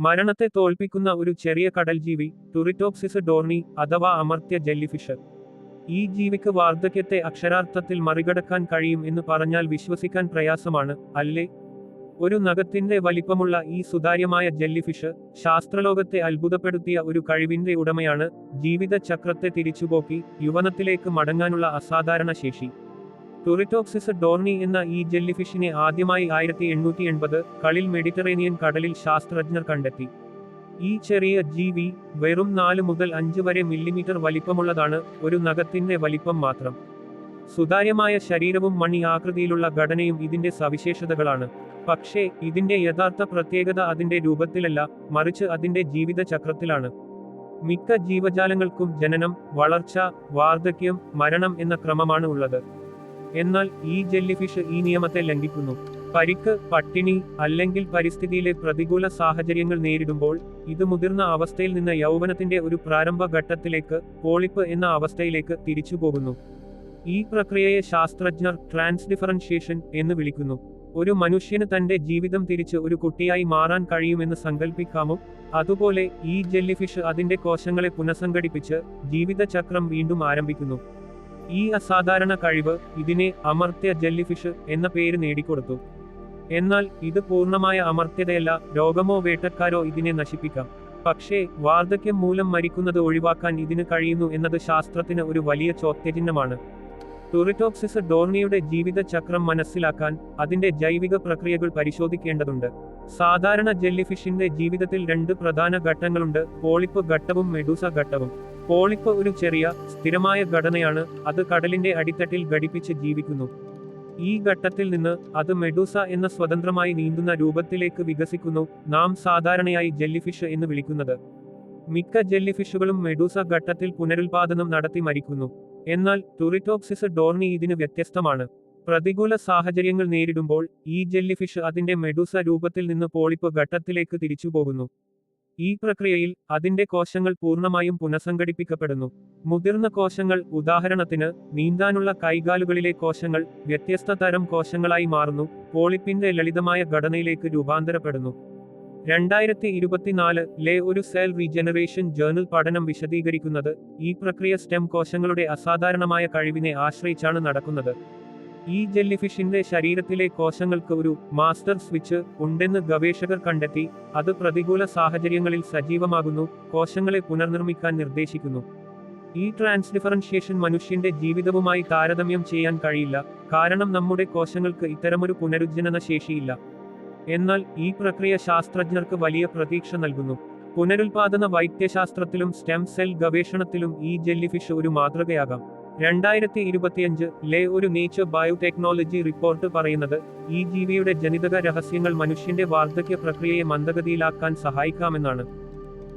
മരണത്തെ തോൽപ്പിക്കുന്ന ഒരു ചെറിയ കടൽ ജീവി ടുറിറ്റോപ്സിസ് ഡോർണി അഥവാ അമർത്യ ജെല്ലിഫിഷർ ഈ ജീവിക്ക് വാർദ്ധക്യത്തെ അക്ഷരാർത്ഥത്തിൽ മറികടക്കാൻ കഴിയും എന്ന് പറഞ്ഞാൽ വിശ്വസിക്കാൻ പ്രയാസമാണ് അല്ലേ? ഒരു നഖത്തിന്റെ വലിപ്പമുള്ള ഈ സുതാര്യമായ ജെല്ലിഫിഷ് ശാസ്ത്രലോകത്തെ അത്ഭുതപ്പെടുത്തിയ ഒരു കഴിവിന്റെ ഉടമയാണ് ജീവിത ചക്രത്തെ തിരിച്ചുപോക്കി യുവനത്തിലേക്ക് മടങ്ങാനുള്ള അസാധാരണ ശേഷി. ടുറിറ്റോക്സിസ് ഡോർണി എന്ന ഈ ജെല്ലിഫിഷിനെ ആദ്യമായി ആയിരത്തി എണ്ണൂറ്റി എൺപത് കളിൽ മെഡിറ്ററേനിയൻ കടലിൽ ശാസ്ത്രജ്ഞർ കണ്ടെത്തി. ഈ ചെറിയ ജീവി വെറും നാല് മുതൽ അഞ്ച് വരെ മില്ലിമീറ്റർ വലിപ്പമുള്ളതാണ് ഒരു നഖത്തിന്റെ വലിപ്പം മാത്രം. സുതാര്യമായ ശരീരവും മണി ആകൃതിയിലുള്ള ഘടനയും ഇതിന്റെ സവിശേഷതകളാണ്. പക്ഷേ ഇതിന്റെ യഥാർത്ഥ പ്രത്യേകത അതിന്റെ രൂപത്തിലല്ല മറിച്ച് അതിന്റെ ജീവിതചക്രത്തിലാണ്. മിക്ക ജീവജാലങ്ങൾക്കും ജനനം വളർച്ച വാർദ്ധക്യം മരണം എന്ന ക്രമമാണ് ഉള്ളത്. എന്നാൽ ഈ ജെല്ലിഫിഷ് ഈ നിയമത്തെ ലംഘിക്കുന്നു. പരിക്ക് പട്ടിണി അല്ലെങ്കിൽ പരിസ്ഥിതിയിലെ പ്രതികൂല സാഹചര്യങ്ങൾ നേരിടുമ്പോൾ ഇത് മുതിർന്ന അവസ്ഥയിൽ നിന്ന് യൗവനത്തിന്റെ ഒരു പ്രാരംഭ ഘട്ടത്തിലേക്ക് പോളിപ്പ് എന്ന അവസ്ഥയിലേക്ക് തിരിച്ചുപോകുന്നു ഈ പ്രക്രിയയെ ശാസ്ത്രജ്ഞർ ട്രാൻസ്ഡിഫറൻഷിയേഷൻ എന്ന് വിളിക്കുന്നു. ഒരു മനുഷ്യന് തന്റെ ജീവിതം തിരിച്ച് ഒരു കുട്ടിയായി മാറാൻ കഴിയുമെന്ന് സങ്കല്പിക്കാമോ അതുപോലെ ഈ ജെല്ലിഫിഷ് അതിന്റെ കോശങ്ങളെ പുനഃസംഘടിപ്പിച്ച് ജീവിതചക്രം വീണ്ടും ആരംഭിക്കുന്നു. ഈ അസാധാരണ കഴിവ് ഇതിനെ അമർത്യ ജെല്ലിഫിഷ് എന്ന പേര് നേടിക്കൊടുത്തു. എന്നാൽ ഇത് പൂർണമായ അമർത്യതയല്ല രോഗമോ വേട്ടക്കാരോ ഇതിനെ നശിപ്പിക്കാം. പക്ഷേ വാർദ്ധക്യം മൂലം മരിക്കുന്നത് ഒഴിവാക്കാൻ ഇതിന് കഴിയുന്നു എന്നത് ശാസ്ത്രത്തിന് ഒരു വലിയ ചോദ്യചിഹ്നമാണ്. ടുറിറ്റോക്സിസ് ഡോർണിയുടെ ജീവിതചക്രം മനസ്സിലാക്കാൻ അതിന്റെ ജൈവിക പ്രക്രിയകൾ പരിശോധിക്കേണ്ടതുണ്ട്. സാധാരണ ജെല്ലിഫിഷിന്റെ ജീവിതത്തിൽ രണ്ട് പ്രധാന ഘട്ടങ്ങളുണ്ട് പോളിപ്പ് ഘട്ടവും മെഡൂസ ഘട്ടവും. പോളിപ്പ് ഒരു ചെറിയ സ്ഥിരമായ ഘടനയാണ് അത് കടലിന്റെ അടിത്തട്ടിൽ ഘടിപ്പിച്ച് ജീവിക്കുന്നു. ഈ ഘട്ടത്തിൽ നിന്ന് അത് മെഡൂസ എന്ന സ്വതന്ത്രമായി നീന്തുന്ന രൂപത്തിലേക്ക് വികസിക്കുന്നു നാം സാധാരണയായി ജെല്ലിഫിഷ് എന്ന് വിളിക്കുന്നത്. മിക്ക ജെല്ലിഫിഷുകളും മെഡൂസ ഘട്ടത്തിൽ പുനരുൽപാദനം നടത്തി മരിക്കുന്നു. എന്നാൽ ടുറിറ്റോപ്സിസ് ഡോർണി ഇതിന് വ്യത്യസ്തമാണ്. പ്രതികൂല സാഹചര്യങ്ങൾ നേരിടുമ്പോൾ ഈ ജെല്ലിഫിഷ് അതിന്റെ മെഡൂസ രൂപത്തിൽ നിന്ന് പോളിപ്പ് ഘട്ടത്തിലേക്ക് തിരിച്ചുപോകുന്നു. ഈ പ്രക്രിയയിൽ അതിന്റെ കോശങ്ങൾ പൂർണമായും പുനഃസംഘടിപ്പിക്കപ്പെടുന്നു. മുതിർന്ന കോശങ്ങൾ ഉദാഹരണത്തിന് നീന്താനുള്ള കൈകാലുകളിലെ കോശങ്ങൾ വ്യത്യസ്ത തരം കോശങ്ങളായി മാറുന്നു പോളിപ്പിന്റെ ലളിതമായ ഘടനയിലേക്ക് രൂപാന്തരപ്പെടുന്നു. രണ്ടായിരത്തി ഇരുപത്തിനാല് ലെ ഒരു സെൽ റീജനറേഷൻ ജേർണൽ പഠനം വിശദീകരിക്കുന്നത് ഈ പ്രക്രിയ സ്റ്റെം കോശങ്ങളുടെ അസാധാരണമായ കഴിവിനെ ആശ്രയിച്ചാണ് നടക്കുന്നത്. ഈ ജെല്ലിഫിഷിന്റെ ശരീരത്തിലെ കോശങ്ങൾക്ക് ഒരു മാസ്റ്റർ സ്വിച്ച് ഉണ്ടെന്ന് ഗവേഷകർ കണ്ടെത്തി അത് പ്രതികൂല സാഹചര്യങ്ങളിൽ സജീവമാകുന്നു കോശങ്ങളെ പുനർനിർമ്മിക്കാൻ നിർദ്ദേശിക്കുന്നു. ഈ ട്രാൻസ്ഡിഫറൻഷിയേഷൻ മനുഷ്യന്റെ ജീവിതവുമായി താരതമ്യം ചെയ്യാൻ കഴിയില്ല കാരണം നമ്മുടെ കോശങ്ങൾക്ക് ഇത്തരമൊരു പുനരുജ്ജനന ശേഷിയില്ല. എന്നാൽ ഈ പ്രക്രിയ ശാസ്ത്രജ്ഞർക്ക് വലിയ പ്രതീക്ഷ നൽകുന്നു. പുനരുൽപാദന വൈദ്യശാസ്ത്രത്തിലും സ്റ്റെം സെൽ ഗവേഷണത്തിലും ഈ ജെല്ലിഫിഷ് ഒരു മാതൃകയാകാം. രണ്ടായിരത്തി ഇരുപത്തിയഞ്ച് ലെ ഒരു നേച്ചർ ബയോടെക്നോളജി റിപ്പോർട്ട് പറയുന്നത് ഈ ജീവിയുടെ ജനിതക രഹസ്യങ്ങൾ മനുഷ്യന്റെ വാർദ്ധക്യ പ്രക്രിയയെ മന്ദഗതിയിലാക്കാൻ സഹായിക്കാമെന്നാണ്.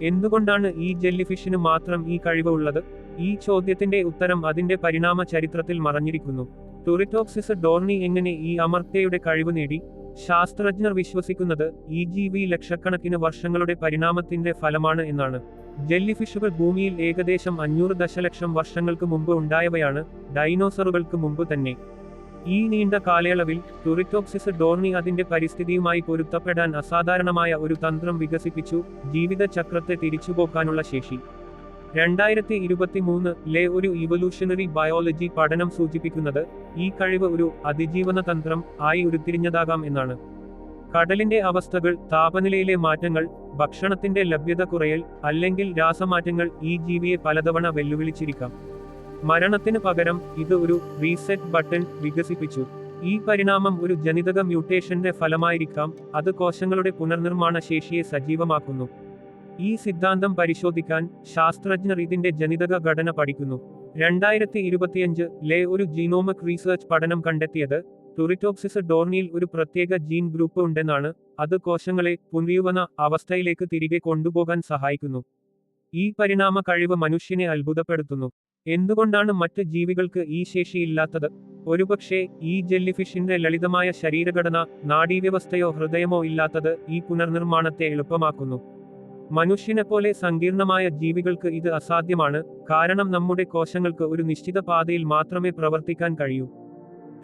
എന്തുകൊണ്ടാണ് ഈ ജെല്ലിഫിഷിന് മാത്രം ഈ കഴിവ് ഉള്ളത്? ഈ ചോദ്യത്തിന്റെ ഉത്തരം അതിന്റെ പരിണാമ ചരിത്രത്തിൽ മറഞ്ഞിരിക്കുന്നു. ടൊറിറ്റോക്സിസ് ഡോർണി എങ്ങനെ ഈ അമർത്യയുടെ കഴിവ് നേടി? ശാസ്ത്രജ്ഞർ വിശ്വസിക്കുന്നത് ഈ ജീവി ലക്ഷക്കണക്കിന് വർഷങ്ങളുടെ പരിണാമത്തിന്റെ ഫലമാണ് എന്നാണ്. ജെല്ലിഫിഷുകൾ ഭൂമിയിൽ ഏകദേശം അഞ്ഞൂറ് ദശലക്ഷം വർഷങ്ങൾക്ക് മുമ്പ് ഉണ്ടായവയാണ് ഡൈനോസറുകൾക്ക് മുമ്പ് തന്നെ. ഈ നീണ്ട കാലയളവിൽ ടുറിറ്റോക്സിസ് ഡോർണി അതിന്റെ പരിസ്ഥിതിയുമായി പൊരുത്തപ്പെടാൻ അസാധാരണമായ ഒരു തന്ത്രം വികസിപ്പിച്ചു ജീവിതചക്രത്തെ തിരിച്ചുപോക്കാനുള്ള ശേഷി. രണ്ടായിരത്തി ഇരുപത്തിമൂന്ന് ലെ ഒരു ഇവല്യൂഷണറി ബയോളജി പഠനം സൂചിപ്പിക്കുന്നത് ഈ കഴിവ് ഒരു അതിജീവന തന്ത്രം ആയി ഉരുത്തിരിഞ്ഞതാകാം എന്നാണ്. കടലിന്റെ അവസ്ഥകൾ താപനിലയിലെ മാറ്റങ്ങൾ ഭക്ഷണത്തിന്റെ ലഭ്യത കുറയൽ അല്ലെങ്കിൽ രാസമാറ്റങ്ങൾ ഈ ജീവിയെ പലതവണ വെല്ലുവിളിച്ചിരിക്കാം. മരണത്തിന് പകരം ഇത് ഒരു റീസെറ്റ് ബട്ടൺ വികസിപ്പിച്ചു. ഈ പരിണാമം ഒരു ജനിതക മ്യൂട്ടേഷന്റെ ഫലമായിരിക്കാം അത് കോശങ്ങളുടെ പുനർനിർമ്മാണ ശേഷിയെ സജീവമാക്കുന്നു. ഈ സിദ്ധാന്തം പരിശോധിക്കാൻ ശാസ്ത്രജ്ഞർ ഇതിന്റെ ജനിതക ഘടന പഠിക്കുന്നു. രണ്ടായിരത്തി ഇരുപത്തിയഞ്ച് ലെ ഒരു ജീനോമിക് റീസർച്ച് പഠനം കണ്ടെത്തിയത് ടുറിറ്റോക്സിസ് ഡോർണിയിൽ ഒരു പ്രത്യേക ജീൻ ഗ്രൂപ്പ് ഉണ്ടെന്നാണ് അത് കോശങ്ങളെ പുനരുവന അവസ്ഥയിലേക്ക് തിരികെ കൊണ്ടുപോകാൻ സഹായിക്കുന്നു. ഈ പരിണാമ കഴിവ് മനുഷ്യനെ അത്ഭുതപ്പെടുത്തുന്നു. എന്തുകൊണ്ടാണ് മറ്റ് ജീവികൾക്ക് ഈ ശേഷിയില്ലാത്തത്? ഒരുപക്ഷെ ഈ ജെല്ലിഫിഷിന്റെ ലളിതമായ ശരീരഘടന നാഡീവ്യവസ്ഥയോ ഹൃദയമോ ഇല്ലാത്തത് ഈ പുനർനിർമ്മാണത്തെ എളുപ്പമാക്കുന്നു. മനുഷ്യനെപ്പോലെ സങ്കീർണമായ ജീവികൾക്ക് ഇത് അസാധ്യമാണ് കാരണം നമ്മുടെ കോശങ്ങൾക്ക് ഒരു നിശ്ചിത പാതയിൽ മാത്രമേ പ്രവർത്തിക്കാൻ കഴിയൂ.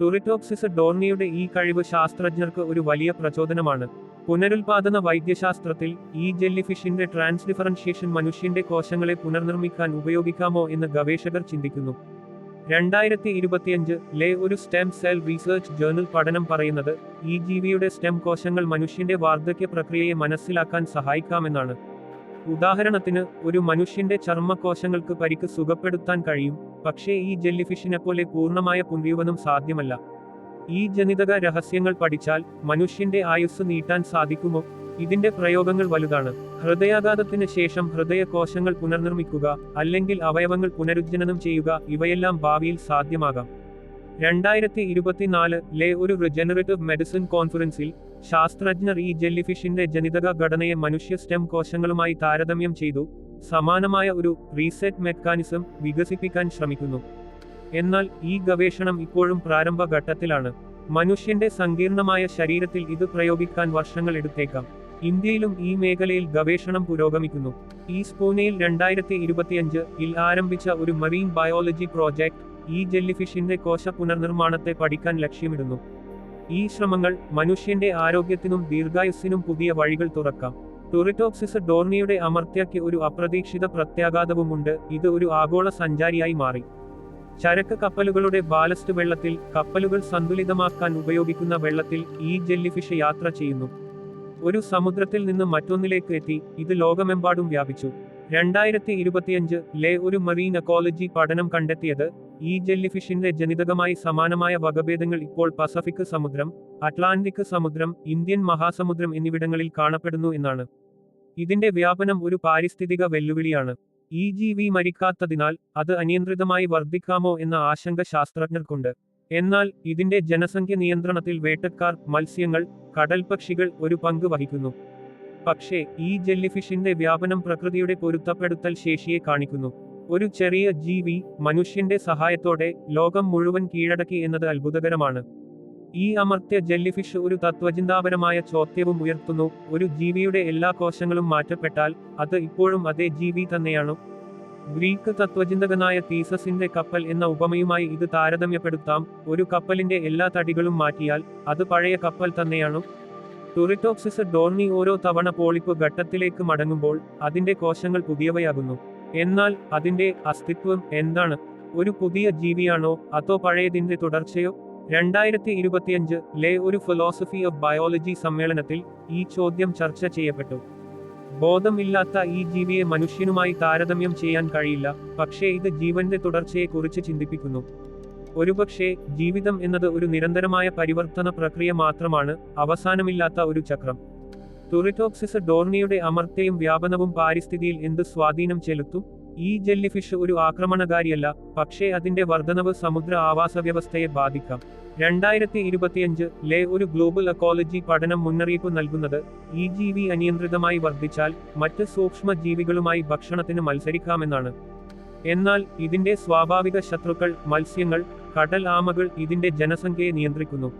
ടുറിറ്റോക്സിസ് ഡോർണിയുടെ ഈ കഴിവ് ശാസ്ത്രജ്ഞർക്ക് ഒരു വലിയ പ്രചോദനമാണ്. പുനരുൽപാദന വൈദ്യശാസ്ത്രത്തിൽ ഈ ജെല്ലിഫിഷിന്റെ ട്രാൻസ്ഡിഫറൻഷിയേഷൻ മനുഷ്യന്റെ കോശങ്ങളെ പുനർനിർമ്മിക്കാൻ ഉപയോഗിക്കാമോ എന്ന് ഗവേഷകർ ചിന്തിക്കുന്നു. രണ്ടായിരത്തി ഇരുപത്തിയഞ്ച് ലെ ഒരു സ്റ്റെം സെൽ റീസേർച്ച് ജേർണൽ പഠനം പറയുന്നത് ഈ ജീവിയുടെ സ്റ്റെം കോശങ്ങൾ മനുഷ്യന്റെ വാർദ്ധക്യ പ്രക്രിയയെ മനസ്സിലാക്കാൻ സഹായിക്കാമെന്നാണ്. ഉദാഹരണത്തിന് ഒരു മനുഷ്യന്റെ ചർമ്മകോശങ്ങൾക്ക് പരിക്ക് സുഖപ്പെടുത്താൻ കഴിയും പക്ഷേ ഈ ജെല്ലിഫിഷിനെ പോലെ പൂർണമായ പുനരുവനം സാധ്യമല്ല. ഈ ജനിതക രഹസ്യങ്ങൾ പഠിച്ചാൽ മനുഷ്യന്റെ ആയുസ് നീട്ടാൻ സാധിക്കുമോ? ഇതിന്റെ പ്രയോഗങ്ങൾ വലുതാണ്. ഹൃദയാഘാതത്തിന് ശേഷം ഹൃദയകോശങ്ങൾ പുനർനിർമ്മിക്കുക അല്ലെങ്കിൽ അവയവങ്ങൾ പുനരുജ്ജനനം ചെയ്യുക ഇവയെല്ലാം ഭാവിയിൽ സാധ്യമാകാം. രണ്ടായിരത്തി ഇരുപത്തിനാല് ലെ ഒരു റിജനറേറ്റീവ് മെഡിസിൻ കോൺഫറൻസിൽ ശാസ്ത്രജ്ഞർ ഈ ജെല്ലിഫിഷിന്റെ ജനിതക ഘടനയെ മനുഷ്യ സ്റ്റെം കോശങ്ങളുമായി താരതമ്യം ചെയ്തു സമാനമായ ഒരു റീസെറ്റ് മെക്കാനിസം വികസിപ്പിക്കാൻ ശ്രമിക്കുന്നു. എന്നാൽ ഈ ഗവേഷണം ഇപ്പോഴും പ്രാരംഭ ഘട്ടത്തിലാണ്. മനുഷ്യന്റെ സങ്കീർണമായ ശരീരത്തിൽ ഇത് പ്രയോഗിക്കാൻ വർഷങ്ങൾ എടുത്തേക്കാം. ഇന്ത്യയിലും ഈ മേഖലയിൽ ഗവേഷണം പുരോഗമിക്കുന്നു. ഈ സ്പൂനയിൽ രണ്ടായിരത്തി ഇരുപത്തിയഞ്ച് ഇൽ ആരംഭിച്ച ഒരു മറീൻ ബയോളജി പ്രോജക്ട് ഈ ജെല്ലിഫിഷിന്റെ കോശ പുനർനിർമ്മാണത്തെ പഠിക്കാൻ ലക്ഷ്യമിടുന്നു. ഈ ശ്രമങ്ങൾ മനുഷ്യന്റെ ആരോഗ്യത്തിനും ദീർഘായുസ്സിനും പുതിയ വഴികൾ തുറക്കാം. ടൊറിറ്റോപ്സിസ് ഡോർണിയുടെ അമർത്യയ്ക്ക് ഒരു അപ്രതീക്ഷിത പ്രത്യാഘാതവുമുണ്ട്. ഇത് ഒരു ആഗോള സഞ്ചാരിയായി മാറി. ചരക്ക് കപ്പലുകളുടെ ബാലസ്റ്റ് വെള്ളത്തിൽ കപ്പലുകൾ സന്തുലിതമാക്കാൻ ഉപയോഗിക്കുന്ന വെള്ളത്തിൽ ഈ ജെല്ലിഫിഷ് യാത്ര ചെയ്യുന്നു. ഒരു സമുദ്രത്തിൽ നിന്ന് മറ്റൊന്നിലേക്ക് എത്തി. ഇത് ലോകമെമ്പാടും വ്യാപിച്ചു. രണ്ടായിരത്തി ഇരുപത്തിയഞ്ച് ലെ ഒരു മറീൻ അക്കോളജി പഠനം കണ്ടെത്തിയത് ഈ ജെല്ലിഫിഷിന്റെ ജനിതകമായി സമാനമായ വകഭേദങ്ങൾ ഇപ്പോൾ പസഫിക് സമുദ്രം അറ്റ്ലാന്റിക് സമുദ്രം ഇന്ത്യൻ മഹാസമുദ്രം എന്നിവിടങ്ങളിൽ കാണപ്പെടുന്നു എന്നാണ്. ഇതിന്റെ വ്യാപനം ഒരു പാരിസ്ഥിതിക വെല്ലുവിളിയാണ്. ഈ ജീവി മരിക്കാത്തതിനാൽ അത് അനിയന്ത്രിതമായി വർദ്ധിക്കാമോ എന്ന ആശങ്ക ശാസ്ത്രജ്ഞർക്കുണ്ട്. എന്നാൽ ഇതിന്റെ ജനസംഖ്യ നിയന്ത്രണത്തിൽ വേട്ടക്കാർ മത്സ്യങ്ങൾ കടൽപക്ഷികൾ ഒരു പങ്ക് വഹിക്കുന്നു. പക്ഷേ ഈ ജെല്ലിഫിഷിന്റെ വ്യാപനം പ്രകൃതിയുടെ പൊരുത്തപ്പെടുത്തൽ ശേഷിയെ കാണിക്കുന്നു. ഒരു ചെറിയ ജീവി മനുഷ്യന്റെ സഹായത്തോടെ ലോകം മുഴുവൻ കീഴടക്കി എന്നത് അത്ഭുതകരമാണ്. ഈ അമർത്യ ജെല്ലിഫിഷ് ഒരു തത്വചിന്താപരമായ ചോദ്യവും ഉയർത്തുന്നു. ഒരു ജീവിയുടെ എല്ലാ കോശങ്ങളും മാറ്റപ്പെട്ടാൽ അത് ഇപ്പോഴും അതേ ജീവി തന്നെയാണോ. ഗ്രീക്ക് തത്വചിന്തകനായ തീസസിന്റെ കപ്പൽ എന്ന ഉപമയുമായി ഇത് താരതമ്യപ്പെടുത്താം. ഒരു കപ്പലിന്റെ എല്ലാ തടികളും മാറ്റിയാൽ അത് പഴയ കപ്പൽ തന്നെയാണോ. ടൊറിറ്റോക്സിസ് ഡോർണി ഓരോ തവണ പോളിപ്പ് ഘട്ടത്തിലേക്ക് മടങ്ങുമ്പോൾ അതിന്റെ കോശങ്ങൾ പുതിയവയാകുന്നു. എന്നാൽ അതിന്റെ അസ്തിത്വം എന്താണ്? ഒരു പുതിയ ജീവിയാണോ അതോ പഴയതിന്റെ തുടർച്ചയോ? രണ്ടായിരത്തി ഇരുപത്തിയഞ്ച് ലെ ഒരു ഫിലോസഫി ഓഫ് ബയോളജി സമ്മേളനത്തിൽ ഈ ചോദ്യം ചർച്ച ചെയ്യപ്പെട്ടു. ബോധമില്ലാത്ത ഈ ജീവിയെ മനുഷ്യനുമായി താരതമ്യം ചെയ്യാൻ കഴിയില്ല പക്ഷേ ഇത് ജീവന്റെ തുടർച്ചയെക്കുറിച്ച് ചിന്തിപ്പിക്കുന്നു. ഒരുപക്ഷേ ജീവിതം എന്നത് ഒരു നിരന്തരമായ പരിവർത്തന പ്രക്രിയ മാത്രമാണ് അവസാനമില്ലാത്ത ഒരു ചക്രം. ടുറിറ്റോക്സിസ് ഡോർണിയുടെ അമർത്തയും വ്യാപനവും പാരിസ്ഥിതിയിൽ എന്ത് സ്വാധീനം ചെലുത്തും? ഈ ജെല്ലിഫിഷ് ഒരു ആക്രമണകാരിയല്ല പക്ഷേ അതിന്റെ വർധനവ് സമുദ്ര ആവാസ വ്യവസ്ഥയെ ബാധിക്കാം. രണ്ടായിരത്തി ഇരുപത്തിയഞ്ച് ലെ ഒരു ഗ്ലോബൽ അക്കോളജി പഠനം മുന്നറിയിപ്പ് നൽകുന്നത് ഈ ജീവി അനിയന്ത്രിതമായി വർദ്ധിച്ചാൽ മറ്റ് സൂക്ഷ്മ ജീവികളുമായി ഭക്ഷണത്തിന് മത്സരിക്കാമെന്നാണ്. എന്നാൽ ഇതിന്റെ സ്വാഭാവിക ശത്രുക്കൾ മത്സ്യങ്ങൾ കടൽ ആമകൾ ഇതിന്റെ ജനസംഖ്യയെ നിയന്ത്രിക്കുന്നു.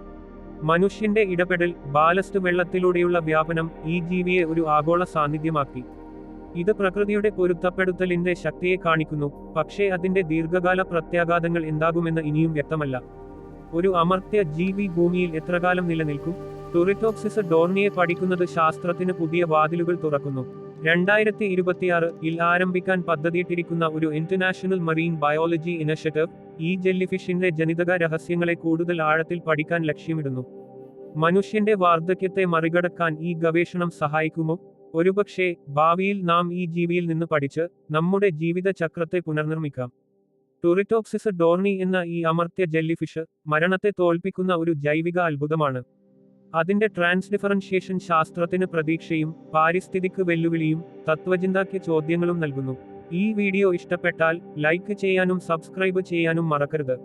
മനുഷ്യന്റെ ഇടപെടൽ ബാലസ്റ്റ് വെള്ളത്തിലൂടെയുള്ള വ്യാപനം ഈ ജീവിയെ ഒരു ആഗോള സാന്നിധ്യമാക്കി. ഇത് പ്രകൃതിയുടെ പൊരുത്തപ്പെടുത്തലിന്റെ ശക്തിയെ കാണിക്കുന്നു പക്ഷേ അതിന്റെ ദീർഘകാല പ്രത്യാഘാതങ്ങൾ എന്താകുമെന്ന് ഇനിയും വ്യക്തമല്ല. ഒരു അമർത്യ ജീവി ഭൂമിയിൽ എത്രകാലം നിലനിൽക്കും? ടൊറിറ്റോക്സിസ് ഡോർണിയെ പഠിക്കുന്നത് ശാസ്ത്രത്തിന് പുതിയ വാതിലുകൾ തുറക്കുന്നു. രണ്ടായിരത്തി ഇരുപത്തിയാറ് ഇൽ ആരംഭിക്കാൻ പദ്ധതിയിട്ടിരിക്കുന്ന ഒരു ഇന്റർനാഷണൽ മറീൻ ബയോളജി ഇനഷ്യേറ്റീവ് ഈ ജെല്ലിഫിഷിന്റെ ജനിതക രഹസ്യങ്ങളെ കൂടുതൽ ആഴത്തിൽ പഠിക്കാൻ ലക്ഷ്യമിടുന്നു. മനുഷ്യന്റെ വാർദ്ധക്യത്തെ മറികടക്കാൻ ഈ ഗവേഷണം സഹായിക്കുമോ? ഒരുപക്ഷെ ഭാവിയിൽ നാം ഈ ജീവിയിൽ നിന്ന് പഠിച്ച് നമ്മുടെ ജീവിത ചക്രത്തെ പുനർനിർമ്മിക്കാം. ടൂറിറ്റോക്സിസ് ഡോർണി എന്ന ഈ അമർത്യ ജെല്ലിഫിഷ് മരണത്തെ തോൽപ്പിക്കുന്ന ഒരു ജൈവിക അത്ഭുതമാണ്. അതിന്റെ ട്രാൻസ്ഡിഫറൻഷിയേഷൻ ശാസ്ത്രത്തിന് പ്രതീക്ഷയും പാരിസ്ഥിതിക്ക് വെല്ലുവിളിയും തത്വചിന്തയ്ക്ക് ചോദ്യങ്ങളും നൽകുന്നു. ഈ വീഡിയോ ഇഷ്ടപ്പെട്ടാൽ ലൈക്ക് ചെയ്യാനും സബ്സ്ക്രൈബ് ചെയ്യാനും മറക്കരുത്.